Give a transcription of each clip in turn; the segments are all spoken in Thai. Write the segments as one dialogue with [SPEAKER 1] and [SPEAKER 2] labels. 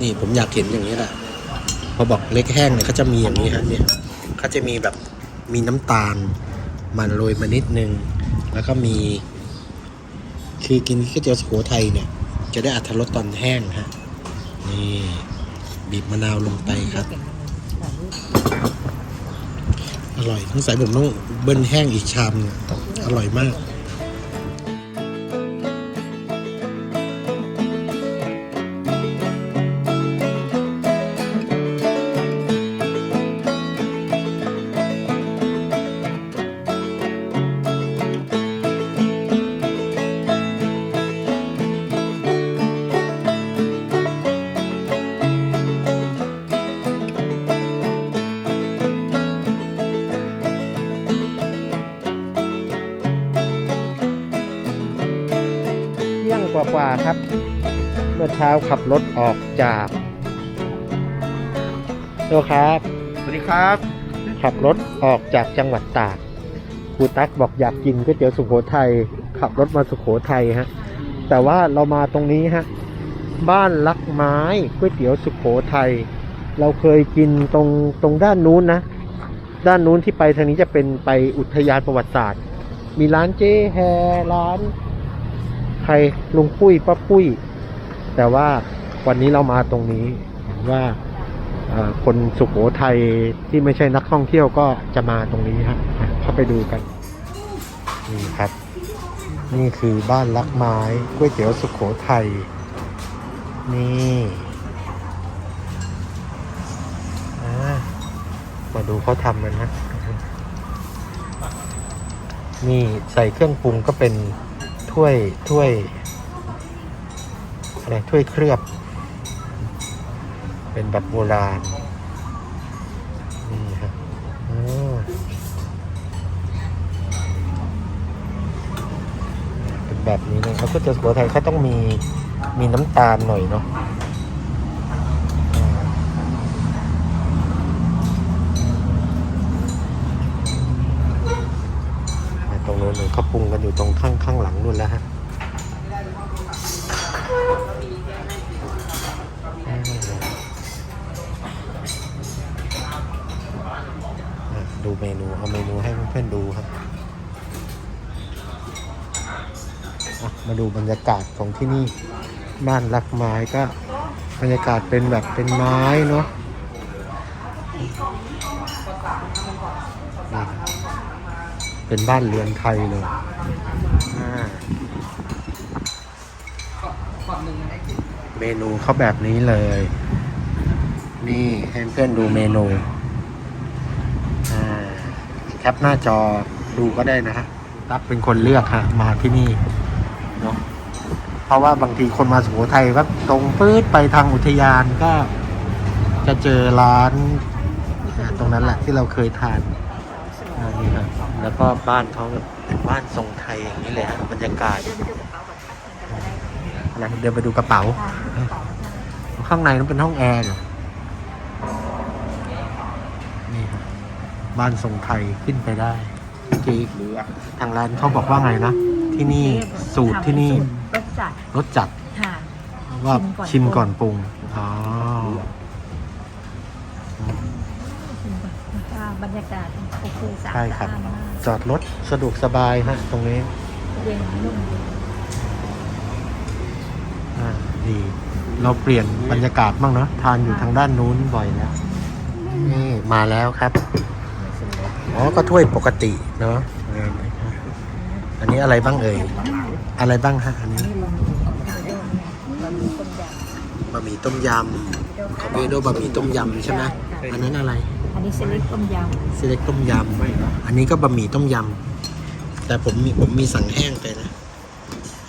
[SPEAKER 1] นี่ผมอยากเห็นอย่างนี้แหละพอบอกเล็กแห้งเนี่ยเขาจะมีอย่างนี้ฮะเนี่ยเขาจะมีแบบมีน้ำตาล มันโรยมานิดนึง แล้วก็มี คือกินก๋วยเตี๋ยวสุโขทัยเนี่ย จะได้อัตรสตอนแห้งฮะนี่บีบมะนาวลงไปครับ อร่อยทั้งสายผมต้องเบิ้ลแห้งอีกชามหนึ่งอร่อยมาก กว่าๆครับ เมื่อเช้าขับรถออกจากโลครับ
[SPEAKER 2] สวัสดีครับ
[SPEAKER 1] ขับรถออกจากจังหวัดตากครูตั๊กบอกอยากกินก๋วยเตี๋ยวสุโขทัยขับรถมาสุโขทัยฮะ แต่ว่าเรามาตรงนี้ฮะ บ้านลักไม้ก๋วยเตี๋ยวสุโขทัยเราเคยกินตรงตรงด้านนู้นนะ ด้านนู้นที่ไปทางนี้จะเป็นไปอุทยานประวัติศาสตร์ มีร้านเจ๊แฮร้าน ใครลุงปุ้ยป้าปุ้ย แต่ว่าวันนี้เรามาตรงนี้ว่าคนสุโขทัยที่ไม่ใช่นักท่องเที่ยวก็จะมาตรงนี้ฮะเข้าไปดูกัน นี่ครับ นี่คือบ้านลักไม้ก๋วยเตี๋ยวสุโขทัยนี่มาดูเขาทำกันฮะนี่ใส่เครื่องปรุงก็เป็น ถ้วยถ้วยอะไรถ้วยเคลือบ เป็นแบบโบราณนี่ครับเป็นแบบนี้เลยเขาก็จะสุโขทัยเขาต้องมีมีน้ำตาลหน่อยเนาะอ่าอ่าตรงนู้น เขาปรุงกันอยู่ตรงข้างข้างหลังนู่นแล้วฮะดูเมนู เอาเมนูให้เพื่อนๆดูครับ มาดูบรรยากาศของที่นี่ บ้านรักไม้ก็บรรยากาศเป็นแบบเป็นไม้เนาะ เป็นบ้านเรือนไทยเลยเมนูเขาแบบนี้เลย นี่ให้เพื่อนดูเมนูแคปหน้าจอดูก็ได้นะฮะตักเป็นคนเลือกฮะมาที่นี่เนาะเพราะว่าบางทีคนมาสุโขทัยก็ตรงปื๊ดไปทางอุทยานก็ จะเจอร้านตรงนั้นแหละที่เราเคยทานนี่ครับ แล้วก็บ้านเขาเป็นบ้านทรงไทยอย่างนี้เลยฮะบรรยากาศอะไรเดินไปดูกระเป๋า ข้างในนั้นเป็นห้องแอร์เหรอนี่ครับบ้านทรงไทยขึ้นไปได้ที่ทางร้านเขาบอกว่าไงนะ ที่นี่สูตรที่นี่
[SPEAKER 3] รสจัด
[SPEAKER 1] รสจัด
[SPEAKER 3] ค่ะ
[SPEAKER 1] ว่า
[SPEAKER 3] ชิ
[SPEAKER 1] ชิม
[SPEAKER 3] มก่
[SPEAKER 1] ก่อ
[SPEAKER 3] อนน
[SPEAKER 1] ปรุงอ๋อ
[SPEAKER 3] ค่ะบรรยากาศ โอเคสะอาด
[SPEAKER 1] ใช่ครับ
[SPEAKER 3] สะอาดมาก
[SPEAKER 1] จอดรถสะดวกสบายฮะตรงนี้
[SPEAKER 3] เย็นนุ่ม
[SPEAKER 1] อ่าดีเราเปลี่ยนบรรยากาศบ้างเนาะทานอยู่ทางด้านนู้นบ่อยแล้วนี่มาแล้วครับอ๋อก็ถ้วยปกติเนาะเอออันนี้อะไรบ้างเอ่ยอะไรบ้างฮะอันนี้บะหมี่ต้มยำคาเบโดบะหมี่ต้มยำใช่ไหมอันนั้นอะไร
[SPEAKER 3] อั นนี้เซเล็กต้มย
[SPEAKER 1] เซเล็กต้มยำ อันนี้ก็บะหมี่ต้มยำ แต่ผมมีผมมีสั่งแห้งไปนะ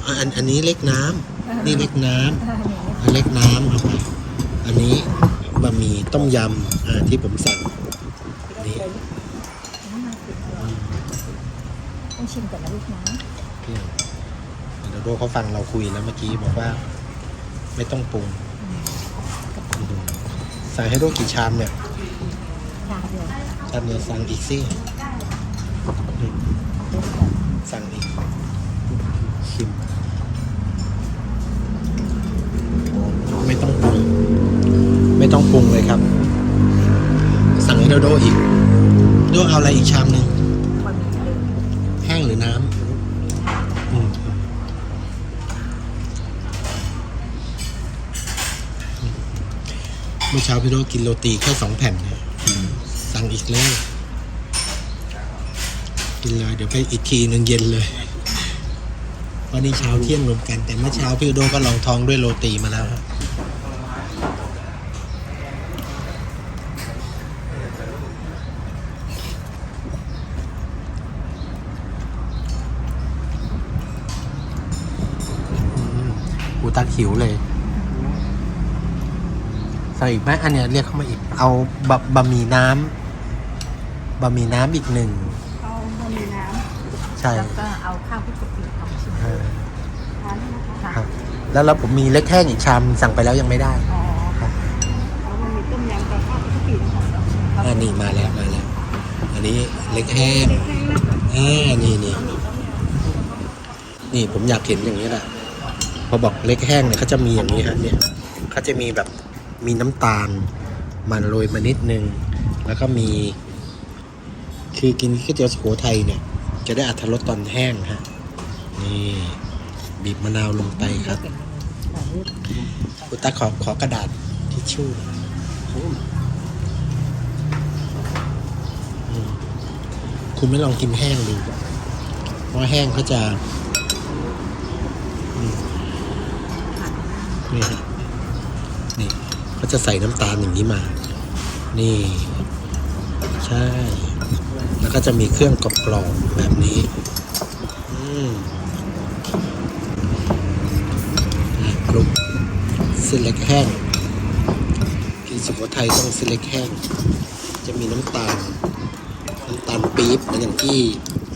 [SPEAKER 1] อะอันอันนี้เล็กน้ำนี่เล็กน้ำำอันเล็กน้ำเอาไปอันนี้บะหมี่ต้มยำอ่าที่ผมสั่ง นี่
[SPEAKER 3] ต้องชิมก่อนนะลูกนะ
[SPEAKER 1] เปรี้ยวเดี๋ยวโดเขาฟังเราคุยแล้วเมื่อกี้บอกว่า ไม่ต้องปรุงสั่งให้โดกี่ชามเนี่ย
[SPEAKER 3] ชามเดียว
[SPEAKER 1] ชามเดียวสั่งอีกสินี่สั่งอีกชิมไม่ต้องปรุงต้องปรุงเลยครับ สั่งให้โดโดอีกโดเอาอะไรอีกชามหนึ่ง
[SPEAKER 3] บะหมี่เลย
[SPEAKER 1] แห้งหรือน้ำอืมเมื่อเช้าพี่โดกินโรตีแค่สองแผ่นเนี่ย สั่งอีกเลยกินเลยเดี๋ยวไปอีกทีหนึ่งเย็นเลยเพราะนี่เช้าเที่ยงรวมกัน แต่เมื่อเช้าพี่โดก็ลองท้องด้วยโรตีมาแล้วครับอูตักหิวเลยใส่อีกไหมอันเนี้ยเรียกเข้ามาอีก เอาบะบะหมี่น้ำ บะหมี่น้ำอีกหนึ่ง
[SPEAKER 3] เอาบะหมี่น้
[SPEAKER 1] ใช่ำ
[SPEAKER 3] แล้วก็เอาข้าวพริกกะปิสองชิ้น
[SPEAKER 1] เออ
[SPEAKER 3] ทานได้นะคะ
[SPEAKER 1] ครับแล้วแล้วผมมีเล็กแห้งอีกชามสั่งไปแล้วยังไม่ได้
[SPEAKER 3] อ๋อ
[SPEAKER 1] ครับ
[SPEAKER 3] แล้วมันมีต้มยำกับข้าวพริกกะปินะคะสองชิ้นครับ
[SPEAKER 1] อ่านี่มาแล้วมาแล้ว อันนี้เล็กแห้งอ่านี่นี่นี่ผมอยากเห็นอย่างนี้แหละพอบอกเล็กแห้งเนี่ยเขาจะมีอย่างนี้ฮะเนี่ยเขาจะมีแบบมีน้ำตาลมันโรยมานิดนึง แล้วก็มี คือกินก๋วยเตี๋ยวสุโขทัยเนี่ย จะได้อัตรสตอนแห้งฮะนี่บีบมะนาวลงไปครับอุตาขอขอกระดาษทิชชู่คุณไม่ลองกินแห้งดูเพราะแห้งเขาจะนี่ฮะนี่เขาจะใส่น้ำตาลอย่างนี้มา นี่ ใช่ แล้วก็จะมีเครื่องกรอบๆแบบนี้อืมอะปรุงเส้นเล็กแห้งกินสุโขทัยต้องเส้นเล็กแห้ง จะมีน้ำตาล น้ำตาลปี๊บเหมือนอย่างที่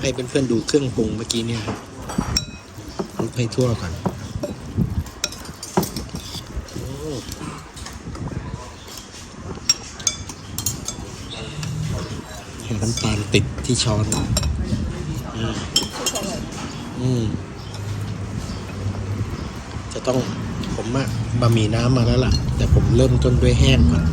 [SPEAKER 1] ให้เพื่อนๆดูเครื่องปรุงเมื่อกี้เนี่ยรับคลุกให้ทั่วก่อนโอ้เห็ น้ำตาลติดที่ช้อน อืมอืมจะต้องผมอะบะหมี่น้ำมาแล้วล่ะ แต่ผมเริ่มต้นด้วยแห้งก่อน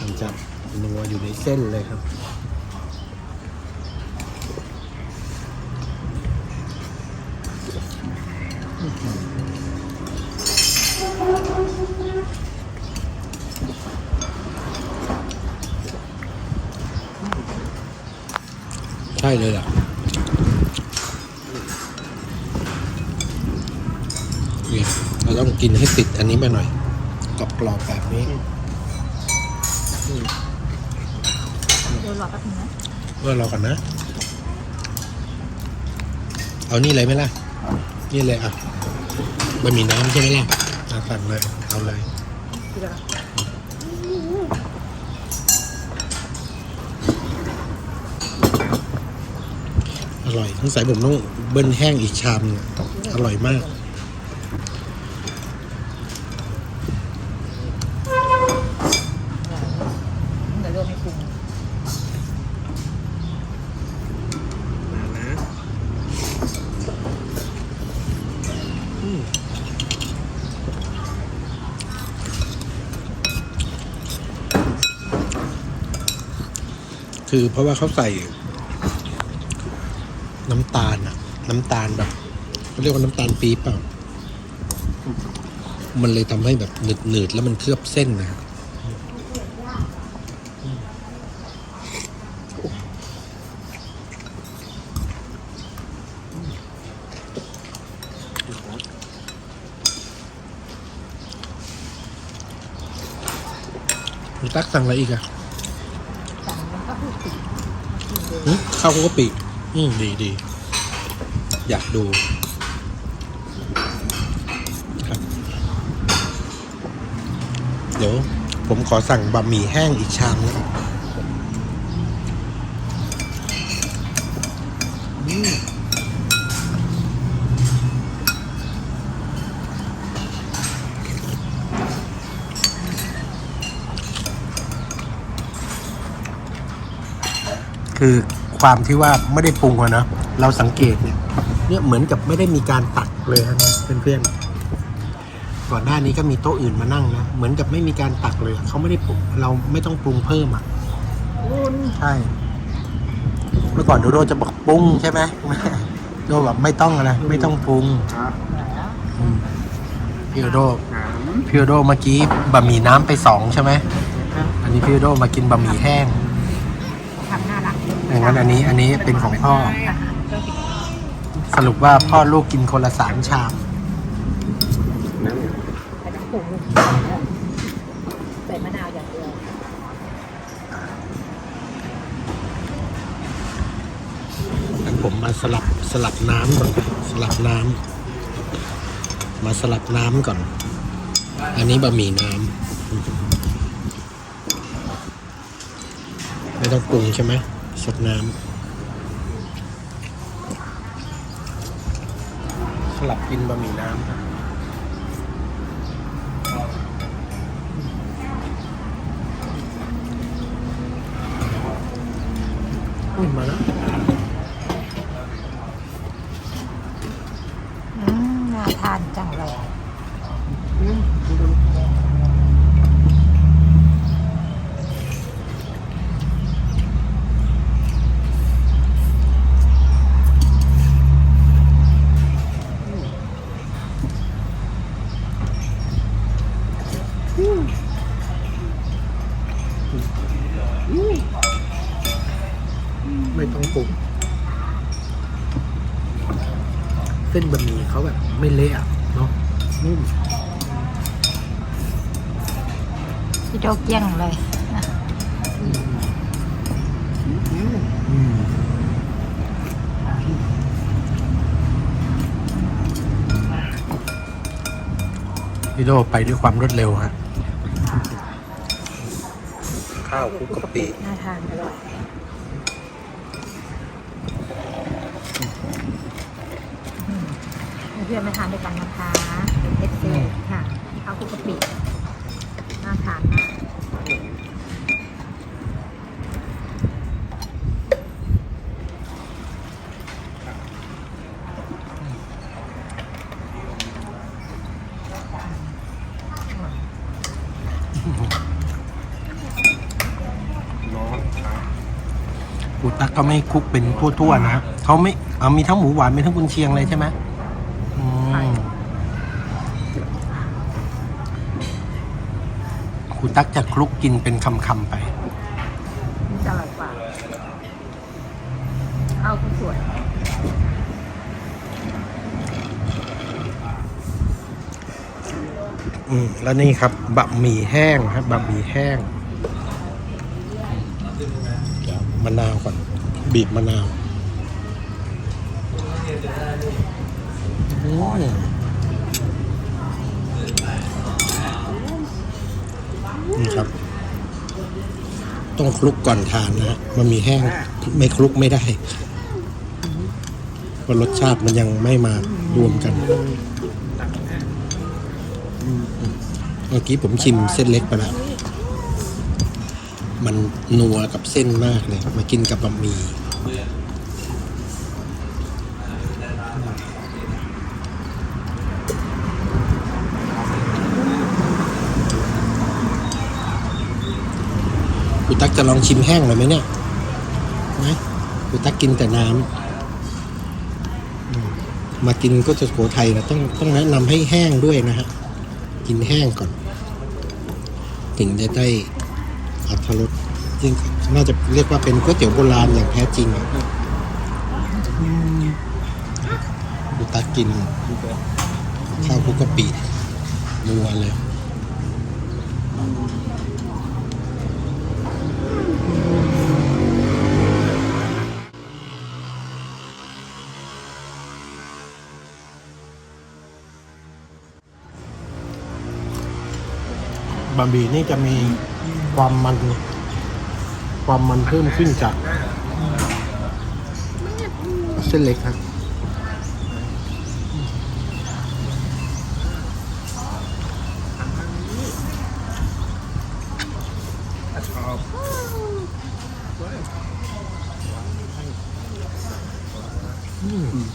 [SPEAKER 1] มันจะนัวอยู่ในเส้นเลยครับ ช่เลยล่ะเนี่ยเราต้องกินให้ติดอันนี้มาหน่อยกรอบกรอบๆแบบนี้อืม
[SPEAKER 3] เดี๋ยวรอแป๊บนึงนะ
[SPEAKER 1] เมื่อรอกันนะ เอานี่เลยไหมล่ะ นี่เลยอะบะหมี่น้ำใช่ไหมล่ะอะสั่งเลย เอาเลย
[SPEAKER 3] เดี๋ยว
[SPEAKER 1] อร่อยทั้งสายผมต้องเบิ้ลแห้งอีกชามนึงอร่อยมากคือเพราะว่าเขาใส่ น้ำตาลอะ น้ำตาลแบบเขาเรียกว่าน้ำตาลปี๊บเปล่า มันเลยทำให้แบบหนืดหนืดๆแล้วมันเคลือบเส้นนะครับคุณตักสั่งอะไรอีกอะ
[SPEAKER 3] สั่งแล้วก็พูดติด
[SPEAKER 1] หึข้าวคุกกะปิ อืมดีดี อยากดูครับ เดี๋ยวผมขอสั่งบะหมี่แห้งอีกชามนะครับอืมคือความที่ว่าไม่ได้ปรุงอะนะ เราสังเกตเนี่ย เนี่ยเหมือนกับไม่ได้มีการตักเลยครับเพื่อนๆก่อนหน้านี้ก็มีโต๊ะอื่นมานั่งนะเหมือนกับไม่มีการตักเลยอะเขาไม่ได้ปรุงเราไม่ต้องปรุงเพิ่มอะใช่เมื่อก่อนโดโดจะบอกปรุงใช่ไหมโดแบบไม่ต้องอะไรไม่ต้องปรุงอืมพี่โดโดพี่โดโดเมื่อกี้บะหมี่น้ำไปสองใช่ไหมอันนี้พี่โดโดมากินบะหมี่แห้ง
[SPEAKER 3] ทำน่ารัก
[SPEAKER 1] อย่างนั้นอันนี้อันนี้เป็นของพ่อ สรุปว่าพ่อลูกกินคนละสามชาม
[SPEAKER 3] แต่ต้องปรุงใส่มะนาวอย่างเดียว
[SPEAKER 1] ผมมาสลับสลับน้ำก่อนครับสลับน้ำมาสลับน้ำก่อน อันนี้บะหมี่น้ำไม่ต้องปรุงใช่ไหมสดน้ำ สลับกินบะหมี่น้ำครับอุ้ยมาแล้ว
[SPEAKER 3] อืมน่าทานจังเลย
[SPEAKER 1] ไม่ต้องปรุงเส้นบะหมี่เขาแบบไม่เละอะเนาะนุ่ม
[SPEAKER 3] พี่โจเกี้ยงเลยนะ
[SPEAKER 1] อืมพี่โดไปด้วยความรวดเร็วฮะข้าวคลุกกะปิ
[SPEAKER 3] น่าทานอร่อยอืมเพื่อนๆมาทานด้วยกันนะคะเป็นเอฟซีค่ะข้าวคลุกกะปิน่าทานมาก
[SPEAKER 1] กูตักก็ไม่คลุกเป็นทั่วๆนะเขาไม่เอามีทั้งหมูหวานมีทั้งกุนเชียงเลยใช่ไหมอืม กูตักจะคลุกกินเป็นคำๆไป
[SPEAKER 3] มันจะอร่อยกว่า เอาก็สวย
[SPEAKER 1] อืมแล้วนี่ครับบะหมี่แห้งครับบะหมี่แห้งเดี๋ยวมะนาวก่อน บีบมะนาวอืม ครับ ต้องคลุกก่อนทานนะฮะบะหมี่แห้งไม่คลุกไม่ได้เพราะรสชาติมันยังไม่มารวมกันเมื่อกี้ผมชิมเส้นเล็กไปแล้วมันนัวกับเส้นมากเลยมากินกับบะหมี่ ตั๊กจะลองชิมแห้งเลยไหมเนี่ยนะคุณตักกินแต่น้ำมากินก็จะโขไทยนะต้องต้องแนะนำให้แห้งด้วยนะฮะ กินแห้งก่อน ถึงจะได้อัตรสซึ่งน่าจะเรียกว่าเป็นก๋วยเตี๋ยวโบราณอย่างแท้จริงอะดูตากินข้าวคุกกะปินัวเลย บะหมี่นี่จะมีความมัน ความมันเพิ่มขึ้นจากเส้นเล็กครับอืม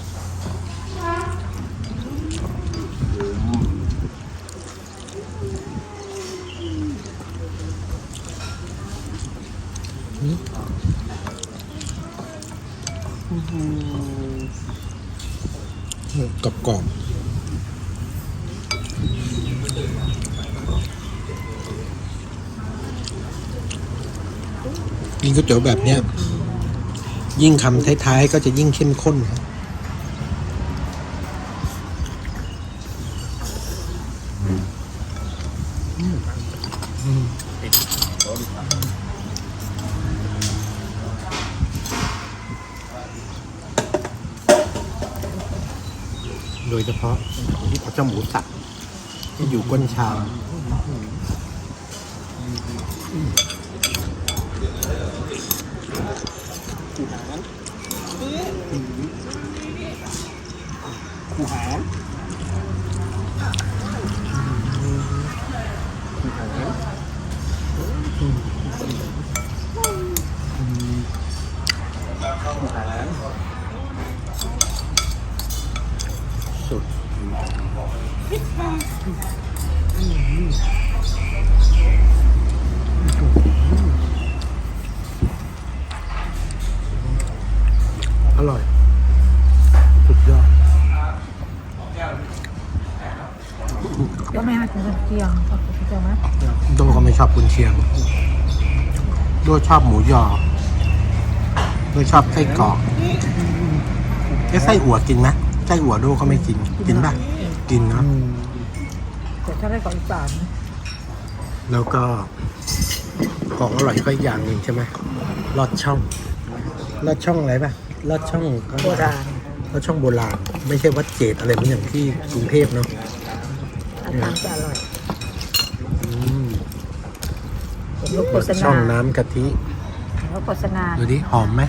[SPEAKER 1] กรอบกรอบ ก๋วยเตี๋ยวแบบเนี้ย ยิ่งคำท้ายๆก็จะยิ่งเข้มข้นครับโดยเฉพาะที่เขาจะหมูสับที่อยู่ก้นชาม ขู่หานขู่หานสุดอร่อย สุดยอด
[SPEAKER 3] ก็ไม่ มาถึงเที่ยงก็เที่ยงไหม
[SPEAKER 1] โดก็ไม่ชอบกุนเชียง โดชอบหมูยอ โดชอบไส้กรอกเอ๊ะไส้อั่วกินไหมไส้อั่วโดก็ไม่กิน กินป่ะ กินเนาะ
[SPEAKER 3] แต่ถ้าได้ก่อนอีสาน
[SPEAKER 1] แล้วก็ของอร่อยก็อีกอย่างหนึ่งใช่ไหมลอดช่องลอดช่องอะไรป่ะลอดช่อง
[SPEAKER 3] โบราณ
[SPEAKER 1] ลอดช่องโบราณ ไม่ใช่วัดเจดอะไรเหมือนอย่างที่กรุงเทพเนาะ
[SPEAKER 3] อาหารจะอร่อย
[SPEAKER 1] อืม
[SPEAKER 3] เห็นรูปโฆ
[SPEAKER 1] ลอด
[SPEAKER 3] ษ
[SPEAKER 1] ช่
[SPEAKER 3] ณา
[SPEAKER 1] องน้ำกะทิ
[SPEAKER 3] เห็นรูปโฆษณา
[SPEAKER 1] ดูดิหอมไหม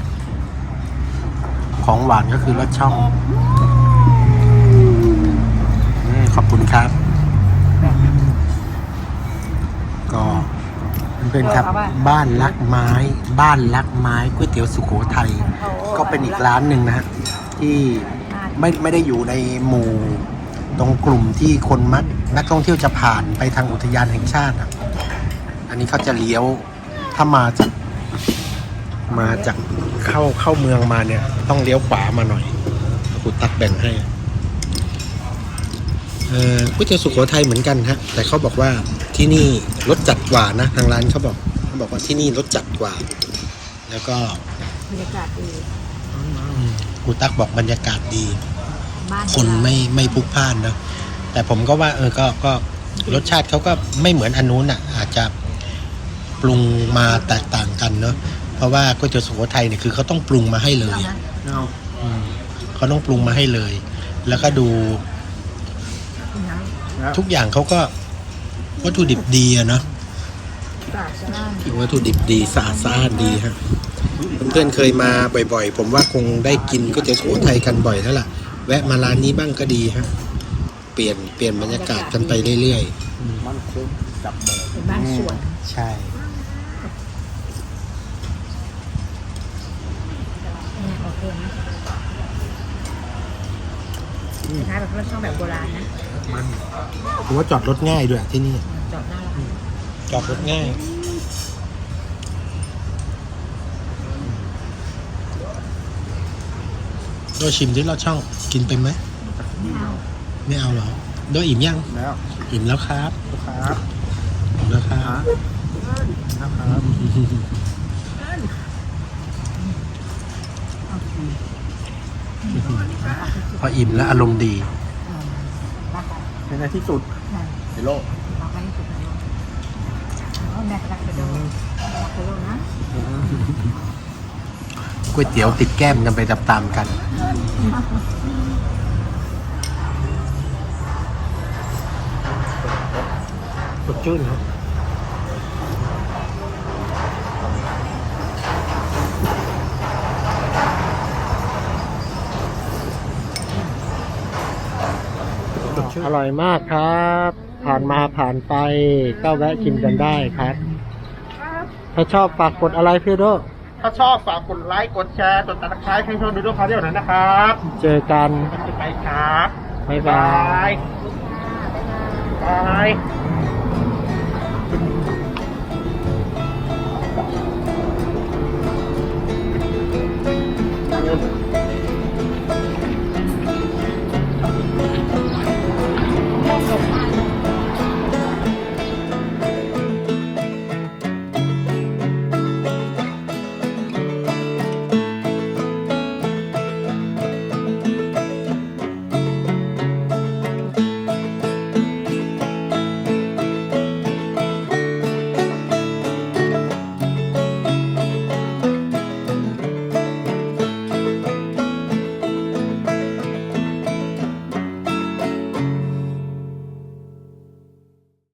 [SPEAKER 1] ของหวานก็คือลอดช่องอืมขอบคุณครับ ก็เพื่อนๆครับบ้านรักไม้ บ้านรักไม้ก๋วยเตี๋ยวสุโขทัยก็เป็นอีกร้านหนึ่งนะฮะที่ไม่ไม่ได้อยู่ในหมู่ตรงกลุ่มที่คนมักนักท่องเที่ยวจะผ่านไปทางอุทยานแห่งชาติอะ อันนี้เขาจะเลี้ยว ถ้ามาจาก มาจากเข้าเข้าเมืองมาเนี่ย ต้องเลี้ยวขวามาหน่อยกูตักแบ่งให้เออก๋วยเตี๋ยวสุโขทัยเหมือนกันฮะ แต่เขาบอกว่าที่นี่รสจัดกว่านะ ทางร้านเขาบอกเขาบอกว่าที่นี่รสจัดกว่า แล้วก็
[SPEAKER 3] บรรยากาศดี
[SPEAKER 1] อืมกูตักบอกบรรยากาศดี
[SPEAKER 3] บ้าน
[SPEAKER 1] คนไม่ไม่พลุกพล่านนะแต่ผมก็ว่าเออก็ก็รสชาติเขาก็ไม่เหมือนอันนู้นอะ อาจจะ ปรุงมาแตกต่างกันเนาะเพราะว่าก๋วยเตี๋ยวสุโขทัยเนี่ยคือเขาต้องปรุงมาให้เลยอะอืมเขาต้องปรุงมาให้เลย แล้วก็ดู
[SPEAKER 3] น้
[SPEAKER 1] ทุกอย่างเขาก็วัตถุดิบดีอะเนาะำ
[SPEAKER 3] สะอาดสะอ้าน
[SPEAKER 1] วัตถุดิบดีสะอาดสะอาดดีฮะเพื่อนๆเคยมาบ่อย ๆ ผมว่าคงได้กินก๋วยเตี๋ยวสุโขทัยกันบ่อยแล้วล่ะ แวะมาร้านนี้บ้างก็ดีฮะเปลี่ยนเปลี่ยนบรรยากาศกันไปเรื่อยๆ
[SPEAKER 3] เป็นบ้านสวน
[SPEAKER 1] ใช่
[SPEAKER 3] เนี่ยโอเคนะคล้ายๆแบบรถช่องแบบโบราณนะ
[SPEAKER 1] มันผมว่าจอดรถง่ายด้วยที่นี่
[SPEAKER 3] จอดหน้าร้าน
[SPEAKER 1] จอดรถง่าย โดยชิมที่เราช่องกินเป็นไหม
[SPEAKER 3] ไม่เอา
[SPEAKER 1] ไม่เอาเหรอ โดยอิ่มยัง
[SPEAKER 2] แล้ว
[SPEAKER 1] อิ่มแล้วครับ
[SPEAKER 2] ครับ
[SPEAKER 1] อิ่มแล้วครับ
[SPEAKER 2] ครับ
[SPEAKER 1] พออิ่มแล้วอารมณ์ดี
[SPEAKER 3] ราคา
[SPEAKER 2] เป็นในที่สุด
[SPEAKER 3] ใช่
[SPEAKER 2] ในโลก
[SPEAKER 3] ราคาที่สุดในโลกเอาแม่กระดักกระโดดกระดักกระโดดนะ
[SPEAKER 1] ก๋วยเตี๋ยวติดแก้มกันไปตามๆกันสดชื่นครับ อร่อยมากครับ ผ่านมาผ่านไปก็แวะชิมกันได้ครับ ถ้าชอบฝากกดอะไรพี่โด
[SPEAKER 2] ถ้าชอบฝากกดไลค์กดแชร์กดติดตามให้ช่องดูด้วยพาเดียวหน่อยนะครับ
[SPEAKER 1] เจอกัน
[SPEAKER 2] ไปครับ
[SPEAKER 1] บ๊ายบาย
[SPEAKER 2] บาย